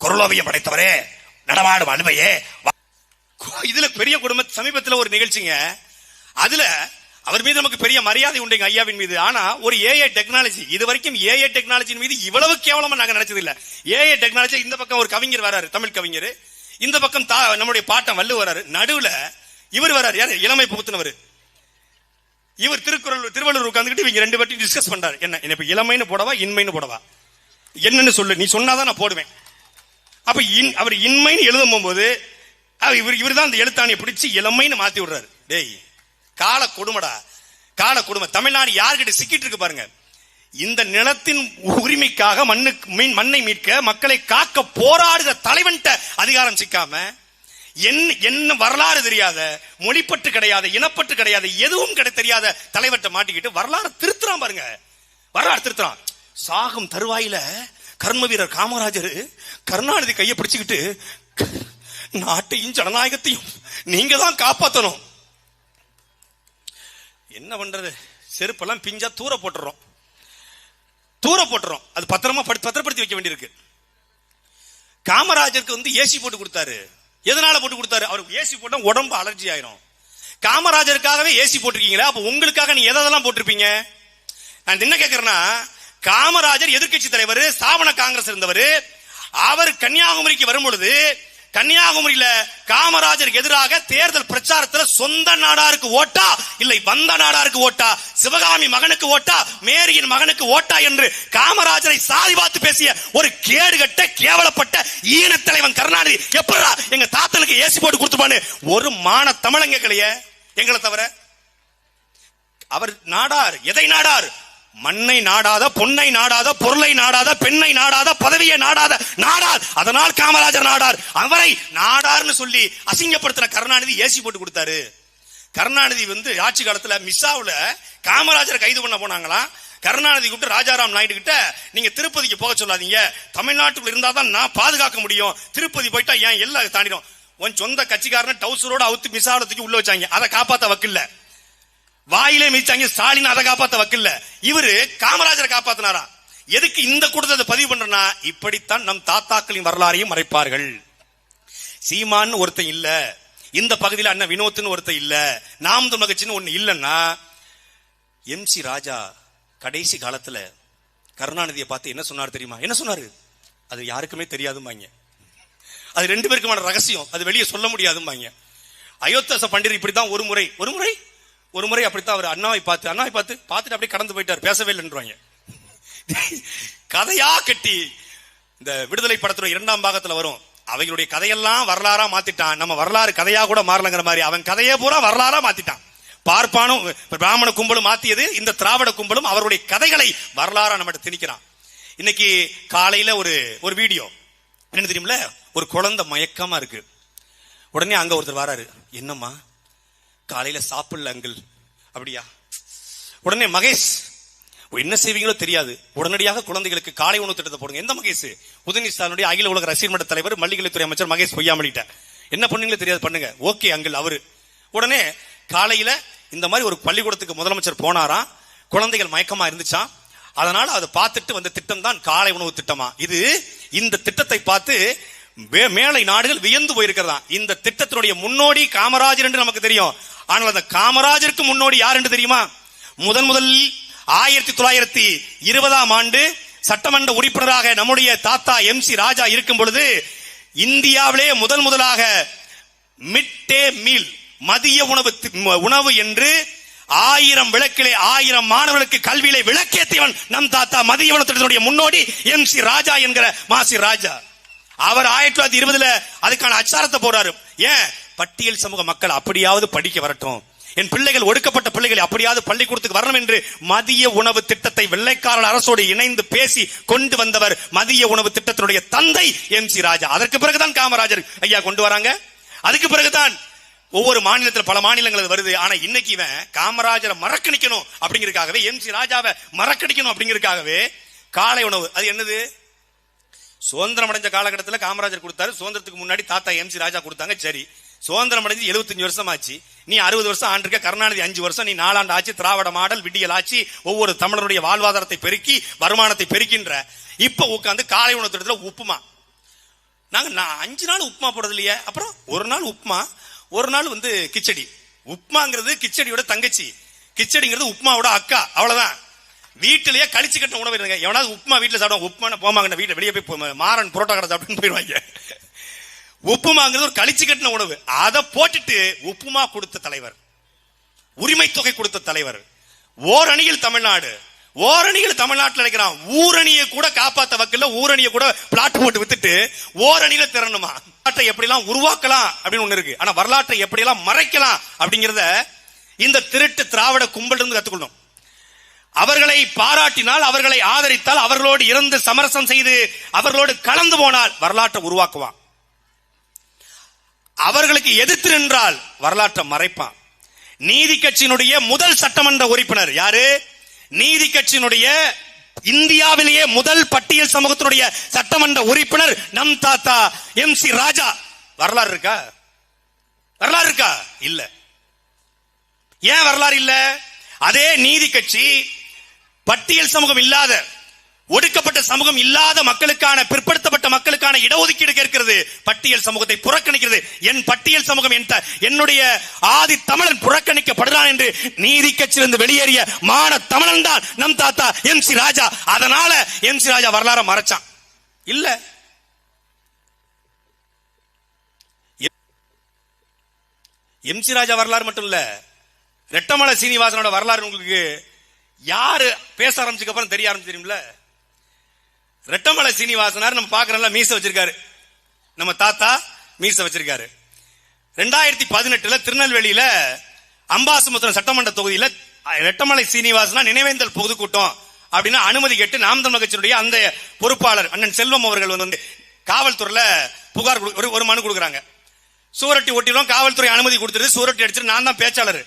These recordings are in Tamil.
குரலோவியம் படைத்தவரே நடமாடும் அனுமையே வா- இதுல பெரிய குடும்ப சமீபத்தில் ஒரு நிகழ்ச்சிங்க. அதுல அவர் மீது நமக்கு பெரிய மரியாதை உண்டுங்க ஐயாவின் மீது. ஆனா ஒரு ஏஐ டெக்னாலஜி இது வரைக்கும் ஏஐ டெக்னாலஜியின் மீது இவ்வளவு கேவலமா நாங்க நினைச்சது இல்ல ஏஐ டெக்னாலஜி இந்த பக்கம் ஒரு கவிஞர் வராரு தமிழ் கவிஞர். இந்த பக்கம் தா நம்முடைய பாட்டம் வல்லு வராரு. நடுவுல இவர் வராரு யாரு? இளமை புகுத்தினவர். இவர் திருக்குறள் திருவள்ளூர் உட்காந்துக்கிட்டு இவங்க ரெண்டு பேர்ட்டையும் டிஸ்கஸ் பண்றாரு. என்ன இப்ப இளமைன்னு போடவா இன்மைன்னு போடவா? என்னன்னு சொல்லு நீ சொன்னாதான் நான் போடுவேன். அப்ப இன் அவர் இன்மைன்னு எழுதும் போகும்போது அவர் இவர் இவர் தான் அந்த எழுத்தாணியை பிடிச்சி இளமைன்னு மாத்தி விடுறாரு. டேய் கால கொடுமடா. கால கொடுமை. தமிழ்நாடு யார்கிட்ட சிக்கிட்டு இருக்கு பாருங்க. இந்த நிலத்தின் உரிமைக்காக மண்ணுக்கு மீன் மண்ணை மீட்க மக்களை காக்க போராடுகிற தலைவன்ட்ட அதிகாரம் சிக்காம என்ன என்ன வரலாறு தெரியாத மொழிப்பட்டு கிடையாத இனப்பட்டு கிடையாத எதுவும் கிடை தெரியாத தலைவர்கிட்ட மாட்டிக்கிட்டு வரலாறு திருத்துறான் பாருங்க. வரலாறு திருத்துறான். சாகும் தருவாயில கர்ம வீரர் காமராஜர் கருணாநிதி கையை பிடிச்சுக்கிட்டு நாட்டையும் ஜனநாயகத்தையும் நீங்க தான் காப்பாத்தணும். என்ன பண்றது? செருப்பெல்லாம் பிஞ்சா தூர போட்டுறோம். தூர போட்டுறோம். அது பத்திரமா படு- பத்திரப்படுத்தி வைக்க வேண்டியிருக்கு. காமராஜருக்கு வந்து ஏசி போட்டு கொடுத்தாரு. எதனால போட்டு கொடுத்தாரு? அவருக்கு ஏசி போட்டா உடம்பு அலர்ஜி ஆயிரும். காமராஜருக்காகவே ஏசி போட்டிருக்கீங்களா அப்ப உங்களுக்காக நீ எதெல்லாம் போட்டிருப்பீங்க? நான் என்ன கேட்கறேன்னா காமராஜர் எதிர்க்கட்சி தலைவர் ஸ்தாபன காங்கிரஸ் இருந்தவர். அவர் கன்னியாகுமரிக்கு வரும் பொழுது கன்னியாகுமரியில காமராஜருக்கு எதிராக தேர்தல் பிரச்சாரத்துல சொந்த நாடாருக்கு ஓட்டா இல்லை வந்த நாடாருக்கு ஓட்டா சிவகாமி மகனுக்கு ஓட்டா மேரியின் மகனுக்கு ஓட்டா என்று காமராஜரை சாதி பார்த்து பேசிய ஒரு கேடுகட்ட கேவலப்பட்ட ஈன தலைவன் கருணாநிதி எப்படா எங்க தாத்தனுக்கு ஏசி போட்டு கொடுத்துப்பான்னு ஒரு மான தமிழங்க கேட்கலையே எங்களை தவிர. அவர் நாடார் எதை நாடார்? மண்ணை நாடாத பொன்னை நாடாத பொருளை நாடாத பெண்ணை நாடாத பதவியை நாடாத நாடார். அதனால் காமராஜர் நாடார். அவரை நாடார்னு சொல்லி அசிங்கப்படுத்தின கருணாநிதி ஏசி போட்டு கொடுத்தாரு. கருணாநிதி வந்து ஆட்சி காலத்துல மிஸ்ஸாவில் காமராஜரை கைது பண்ண போனாங்களாம் கருணாநிதி கூப்பிட்டு ராஜாராம் நாயுடு கிட்ட நீங்க திருப்பதிக்கு போக சொல்லாதீங்க. தமிழ்நாட்டுக்குள்ள இருந்தா தான் நான் பாதுகாக்க முடியும். திருப்பதி போயிட்டா ஏன் எல்லாம் தாண்டிடும்? உன் சொந்த கட்சிக்காரன் டவுசரோட அவுத்து மிஸ் தூக்கி உள்ள வச்சாங்க. அதை காப்பாத்த வக்கில்லை. வாயிலே மிதிச்சாங்க ஸ்டாலின் அதை காப்பாத்த வக்கில்ல. இவரு காமராஜரை காப்பாத்தினாரா? எதுக்கு இந்த கூட்டத்தை பதிவு பண்றேன்னா இப்படித்தான் நம் தாத்தாக்களின் வரலாறையும் மறைப்பார்கள். சீமான்னு ஒருத்தன் இல்ல. இந்த பகுதியில் அண்ணன் வினோத்னு ஒருத்தன் இல்ல. நாம் மகிழ்ச்சின்னு ஒண்ணு இல்லைன்னா எம் சி ராஜா கடைசி காலத்துல கருணாநிதியை பார்த்து என்ன சொன்னார் தெரியுமா? என்ன சொன்னாரு? அது யாருக்குமே தெரியாதும்பாங்க. அது ரெண்டு பேருக்குமான ரகசியம். அது வெளியே சொல்ல முடியாதும்பாங்க. அயோத்தாச பண்டிதர் இப்படிதான் ஒரு முறை. ஒரு முறை? ஒரு முறை அப்படித்தான் அவர் அண்ணாவை பார்த்து அண்ணாவை பார்த்து பார்த்துட்டு அப்படியே கடந்து போயிட்டார். பேசவே இல்லைன்றாங்க கதையா கட்டி இந்த விடுதலை படத்துல இரண்டாம் பாகத்துல வரும். அவைகளுடைய கதையெல்லாம் வரலாறா மாத்திட்டான். நம்ம வரலாறு கதையா கூட மாறலங்கிற மாதிரி அவன் கதையே பூரா வரலாறா மாத்திட்டான். பார்ப்பானும் பிராமண கும்பலும் மாத்தியது இந்த திராவிட கும்பலும் அவருடைய கதைகளை வரலாறா நம்மகிட்ட திணிக்கிறான். இன்னைக்கு காலையில ஒரு ஒரு வீடியோ. என்ன தெரியுமில ஒரு குழந்தை மயக்கமா இருக்கு. உடனே அங்க ஒருத்தர் வராரு. என்னம்மா? காலையில சாப்பிடல அங்கிள். அப்படியா? உடனே மகேஷ் என்ன செய்வீங்களோ தெரியாது. உடனடியாக குழந்தைகளுக்கு காலை உணவு திட்டத்தை போடுங்க. எந்த மகேஷ்? உதயநிதிஸ்தானுடைய அகில உலக ரசிகர் மன்ற தலைவர் மல்லிகளைத்துறை அமைச்சர் மகேஷ் பொய்யாமலிட்ட. என்ன பண்ணுங்களோ தெரியாது பண்ணுங்க. ஓகே அங்கிள் அவரு. உடனே காலையில இந்த மாதிரி ஒரு பள்ளிக்கூடத்துக்கு முதலமைச்சர் போனாராம். குழந்தைகள் மயக்கமா இருந்துச்சான் அதனால அதை பார்த்துட்டு வந்த திட்டம் தான் காலை உணவு திட்டமா? இது இந்த திட்டத்தை பார்த்து மேலை நாடுகள் வியந்து போயிருக்கிறதா? இந்த திட்டத்தினுடைய முன்னோடி காமராஜர் என்று நமக்கு தெரியும். ஆனால் அந்த காமராஜருக்கு முன்னோடி யார் என்று தெரியுமா? முதன் முதல் ஆயிரத்தி தொள்ளாயிரத்தி இருபதாம் ஆண்டு சட்டமன்ற உறுப்பினராக நம்முடைய தாத்தா எம் சி ராஜா இருக்கும் பொழுது இந்தியாவிலே முதல் முதலாக மிட் டே மீல் மதிய உணவு தி- ம- உணவு என்று ஆயிரம் விளக்கிலே ஆயிரம் மாணவர்களுக்கு கல்வியிலே விளக்கேத்தியவன் நம் தாத்தா மதிய உணவு திட்டத்தினுடைய முன்னோடி எம் சி ராஜா என்கிற மாசி ராஜா. அவர் ஆயிரத்தி தொள்ளாயிரத்தி இருபதுல அதுக்கான அச்சாரத்தை போறாரு ஏன்? பட்டியல் சமூக மக்கள் அப்படியாவது படிக்க வரட்டும். என் பிள்ளைகள் ஒடுக்கப்பட்ட பிள்ளைகள் அப்படியாவது பள்ளிக்கூடத்துக்கு வரணும் என்று மதிய உணவு திட்டத்தை வெள்ளைக்காரர் அரசோடு இணைந்து பேசி கொண்டு வந்தவர் மதிய உணவு திட்டத்தினுடைய தந்தை எம் சி ராஜா. அதற்கு பிறகுதான் காமராஜர் ஐயா கொண்டு வராங்க. அதுக்கு பிறகுதான் ஒவ்வொரு மாநிலத்தில் பல மாநிலங்கள் வருது. ஆனா இன்னைக்கு இவன் காமராஜரை மறக்கணிக்கணும் அப்படிங்கிறதுக்காகவே எம் சி ராஜாவை மறக்கடிக்கணும் அப்படிங்கிறதுக்காகவே காலை உணவு. அது என்னது? சுதந்திரம் அடைஞ்ச காலகட்டத்தில் காமராஜர் கொடுத்தாரு. சுதந்திரத்துக்கு முன்னாடி தாத்தா எம் சி ராஜா கொடுத்தாங்க. சரி. சுதந்திரம் அடைஞ்சு 75 வருஷம் ஆச்சு நீ அறுபது வருஷம் ஆண்டிருக்க. கருணாநிதி அஞ்சு வருஷம். நீ நாலாண்டு ஆச்சு. திராவிட மாடல் விடியல் ஆச்சு. ஒவ்வொரு தமிழருடைய வாழ்வாதாரத்தை பெருக்கி வருமானத்தை பெருக்கின்ற. இப்ப உட்காந்து காலை உணவு திட்டத்தில் உப்புமா. நாங்க நான் அஞ்சு நாள் உப்புமா போடுறது இல்லையே அப்புறம் ஒரு நாள் உப்புமா ஒரு நாள் வந்து கிச்சடி. உப்புமாங்கிறது கிச்சடியோட தங்கச்சி. கிச்சடிங்கிறது உப்புமாவோட அக்கா. அவ்வளவுதான். வீட்டிலேயே கழிச்சு கட்டின உணவு இருங்க. எவனாவது உப்புமா வீட்டில் சாப்பிடுவோம் உப்புமா போமாங்க வீட்டில் வெளியே போய் மாறன் புரோட்டா கடை சாப்பிட்டுன்னு போயிடுவாங்க. உப்புமாங்கிறது ஒரு கழிச்சு கட்டின உணவு. அதை போட்டுட்டு உப்புமா கொடுத்த தலைவர். உரிமை தொகை கொடுத்த தலைவர். ஓரணியில் தமிழ்நாடு. ஓரணியில் தமிழ்நாட்டில் நினைக்கிறான் ஊரணியை கூட காப்பாத்த வக்கல ஊரணியை கூட பிளாட் போட்டு வித்துட்டு ஓரணியில திறனுமா வரலாற்றை எப்படிலாம் உருவாக்கலாம் அப்படின்னு ஒண்ணு இருக்கு. ஆனா வரலாற்றை எப்படியெல்லாம் மறைக்கலாம் அப்படிங்கிறத இந்த திருட்டு திராவிட கும்பல் இருந்து கத்துக்கணும் அவர்களை பாராட்டினால் அவர்களை ஆதரித்தால் அவர்களோடு இருந்து சமரசம் செய்து அவர்களோடு கலந்து போனால் வரலாற்றை உருவாக்குவான். அவர்களுக்கு எதிர்த்து நின்றால் வரலாற்றை மறைப்பான். நீதி கட்சியினுடைய முதல் சட்டமன்ற உறுப்பினர் யாரு? நீதி கட்சியினுடைய இந்தியாவிலேயே முதல் பட்டியல் சமூகத்தினுடைய சட்டமன்ற உறுப்பினர் நம் தாத்தா எம் சி ராஜா. வரலாறு இருக்கா? வரலாறு இருக்கா? இல்ல. ஏன் வரலாறு இல்ல? அதே நீதி கட்சி பட்டியல் சமூகம் இல்லாத ஒடுக்கப்பட்ட சமூகம் இல்லாத மக்களுக்கான பிற்படுத்தப்பட்ட மக்களுக்கான இடஒதுக்கீடு கேட்கிறது பட்டியல் சமூகத்தை புறக்கணிக்கிறது. என் பட்டியல் சமூகம் என் என்னுடைய ஆதி தமிழன் புறக்கணிக்கப்படுறான் என்று நீதி கட்சியிலிருந்து வெளியேறிய மான தமிழன் தான் நம் தாத்தா எம் சி ராஜா. அதனால எம் சி ராஜா வரலாற மறைச்சான். இல்ல. எம் சி ராஜா வரலாறு மட்டும் இல்ல ரெட்டமலை சீனிவாசனோட வரலாறு உங்களுக்கு யாரு பேச ஆரம்பிச்சதுக்கு அப்புறம் தெரிய ஆரம்பிச்சு தெரியும்ல? ரெட்டமலை சீனிவாசனார் நம்ம பாக்குறோம்ல மீச வச்சிருக்காரு. நம்ம தாத்தா மீச வச்சிருக்காரு. ரெண்டாயிரத்தி பதினெட்டுல திருநெல்வேலியில அம்பாசமுத்திரம் சட்டமன்ற தொகுதியில ரெட்டமலை சீனிவாசனா நினைவேந்தல் பொதுக்கூட்டம் அப்படின்னு அனுமதி கேட்டு நாம் தமிழ் கட்சியினுடைய அந்த பொறுப்பாளர் அண்ணன் செல்வம் அவர்கள் வந்து காவல்துறையில புகார் கொடு- ஒரு- ஒரு மனு கொடுக்குறாங்க. சூரட்டி ஒட்டிலும் காவல்துறை அனுமதி கொடுத்துட்டு சூரட்டி அடிச்சிட்டு நான் தான் பேச்சாளர்.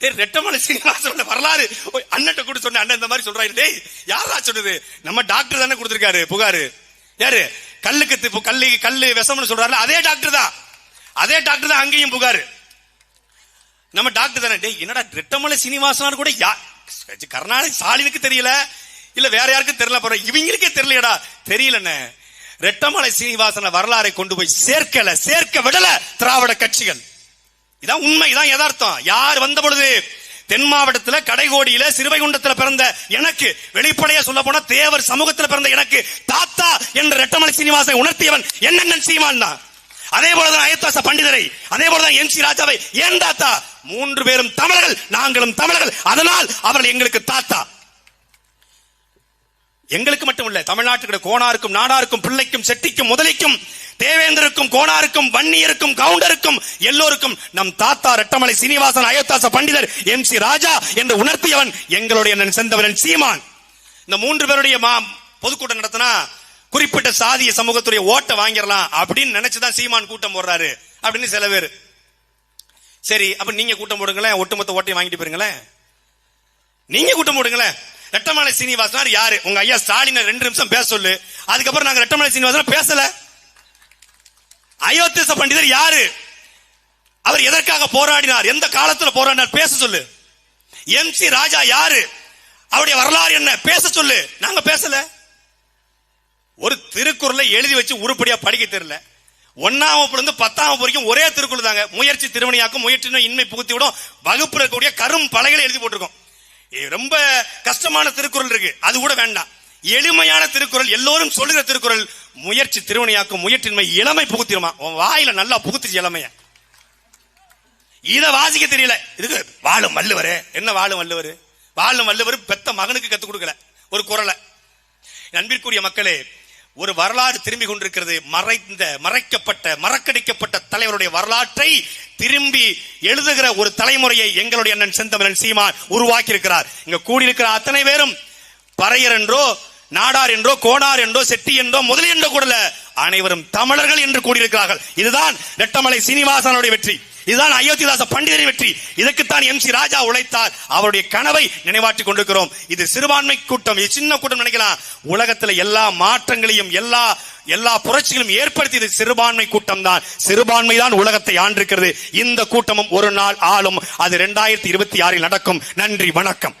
ரெட்டமலை சீனிவாசனோட வரலாறு. ஓய், அண்ணன்ட்ட கூட சொன்ன அண்ணன் இந்த மாதிரி சொல்றாரு. டேய் யாரா சொன்னது? நம்ம டாக்டர் தானே கொடுத்திருக்காரு புகாரு. யாரு? கல்லுக்கு இப்போ கல்லு கல்லு விஷம்னு சொல்றாரு அதே டாக்டர் தான். அதே டாக்டர் தான் அங்கேயும் புகாரு. நம்ம டாக்டர் தானே. டேய் என்னடா ரெட்டமலை சீனிவாசனார் கூட யா கருணாநிதி ஸ்டாலினுக்கு தெரியல. இல்ல வேற யாருக்கும் தெரியல போற இவங்களுக்கே தெரியலடா தெரியலண்ணே. ரெட்டமலை சீனிவாசன வரலாறை கொண்டு போய் சேர்க்கல சேர்க்க விடல திராவிட கட்சிகள். இதான் உண்மை இதான் யதார்த்தம். யார் வந்த பொழுது தென் மாவட்டத்தில் கடைகோடியில சிறுவைகுண்டத்தில் பிறந்த எனக்கு வெளிப்படையா சொல்ல போனா தேவர் சமூகத்தில் பிறந்த எனக்கு தாத்தா என்ற ரெட்டமலை சீனிவாசனை உணர்த்தியவன் என்னென்ன சீமான் தான். அதே போலதான் அயத்தாச பண்டிதரை அதே போலதான் எம் சி ராஜாவை ஏன் தாத்தா? மூன்று பேரும் தமிழர்கள் நாங்களும் தமிழர்கள். அதனால் அவர்கள் எங்களுக்கு தாத்தா. எங்களுக்கு மட்டும் இல்ல தமிழ்நாட்டுக்கு கோணாருக்கும் நாடாருக்கும் பிள்ளைக்கும் செட்டிக்கும் முதலிக்கும் தேவேந்தருக்கும் கோணாருக்கும் வன்னியருக்கும் கவுண்டருக்கும் எல்லோருக்கும் நம் தாத்தா ரெட்டமலை சீனிவாசன் அயோத்தாச பண்டிதர் எம் சி ராஜா என்று உணர்த்தியவன் எங்களுடைய அண்ணன் செந்தவரன் சீமான். இந்த மூன்று பேருடைய மா பொதுக்கூட்டம் நடத்தினா குறிப்பிட்ட சாதிய சமூகத்துடைய ஓட்டை வாங்கிடலாம் அப்படின்னு நினைச்சுதான் சீமான் கூட்டம் போடுறாரு. அப்படின்னு சில பேர். சரி அப்ப நீங்க கூட்டம் போடுங்களேன் ஒட்டுமொத்த ஓட்டையும் வாங்கிட்டு போயிருங்களேன். நீங்க கூட்டம் போடுங்களேன். ரெட்டமலை சீனிவாசனார் யாரு? உங்க ஐயா ஸ்டாலின் ரெண்டு நிமிஷம் பேச சொல்லு. அதுக்கப்புறம் நாங்க ரெட்டமலை சீனிவாசன் பேசல. அயோத்திச பண்டிதர் யாரு? அவர் எதற்காக போராடினார்? எந்த காலத்துல போராடினார்? பேச சொல்லு. எம் சி ராஜா யாரு? அவருடைய வரலாறு என்ன? பேச சொல்லு. நாங்க பேசல. ஒரு திருக்குறளை எழுதி வச்சு உருப்படியா படிக்க தெரியல. ஒன்னாம் வகுப்புல இருந்து பத்தாம் வகுப்பு வரைக்கும் ஒரே திருக்குறள் தாங்க. முயற்சி திருமணியாக்கும் முயற்சி இன்மை புகுத்தி விடும் வகுப்பு இருக்கக்கூடிய கரும் பலகைகளை எழுதி போட்டிருக்கோம். ரொம்ப கஷ்டமான திருக்குறள் இருக்கு. அது கூட வேண்டாம். எளிமையான திருக்குறள் எல்லோரும் சொல்லுகிற திருக்குறள் முயற்சி திருவணியாக்கும் முயற்சின்மை இளமை புகுத்திருமா உன் வாயில நல்லா புகுத்துச்சு இளமைய. இதை வாசிக்க தெரியல. இதுக்கு வாழும் வள்ளுவரு. என்ன வாழும் வள்ளுவர்? வாழும் வள்ளுவர் பெத்த மகனுக்கு கத்துக் கொடுக்கல. ஒரு குரலை. நண்பிற்குரிய மக்களே ஒரு வரலாறு திரும்பி கொண்டிருக்கிறது. மறைந்த மறைக்கப்பட்ட மறக்கடிக்கப்பட்ட தலைவருடைய வரலாற்றை திரும்பி எழுதுகிற ஒரு தலைமுறையை எங்களுடைய அண்ணன் செந்தமிழன் சீமான் உருவாக்கி இருக்கிறார் இங்க கூடியிருக்கிற அத்தனை பேரும் பறையர் என்றோ நாடார் என்றோ கோனார் என்றோ செட்டி என்றோ முதலி என்றோ கூடல அனைவரும் தமிழர்கள் என்று கூடியிருக்கிறார்கள். இதுதான் நெட்டமலை சீனிவாசனுடைய வெற்றி. இதுதான் அயோத்திதாச பண்டிதரின் வெற்றி. இதற்குத்தான் எம் சி ராஜா உழைத்தார். அவருடைய கனவை நினைவாற்றிக் கொண்டிருக்கிறோம். இது சிறுபான்மை கூட்டம் இது சின்ன கூட்டம் நினைக்கலாம். உலகத்துல எல்லா மாற்றங்களையும் எல்லா எல்லா புரட்சிகளும் ஏற்படுத்தியது சிறுபான்மை கூட்டம் தான் சிறுபான்மை தான் உலகத்தை ஆண்டிருக்கிறது. இந்த கூட்டமும் ஒரு நாள் ஆளும். அது இரண்டாயிரத்தி இருபத்தி ஆறில் நடக்கும். நன்றி வணக்கம்.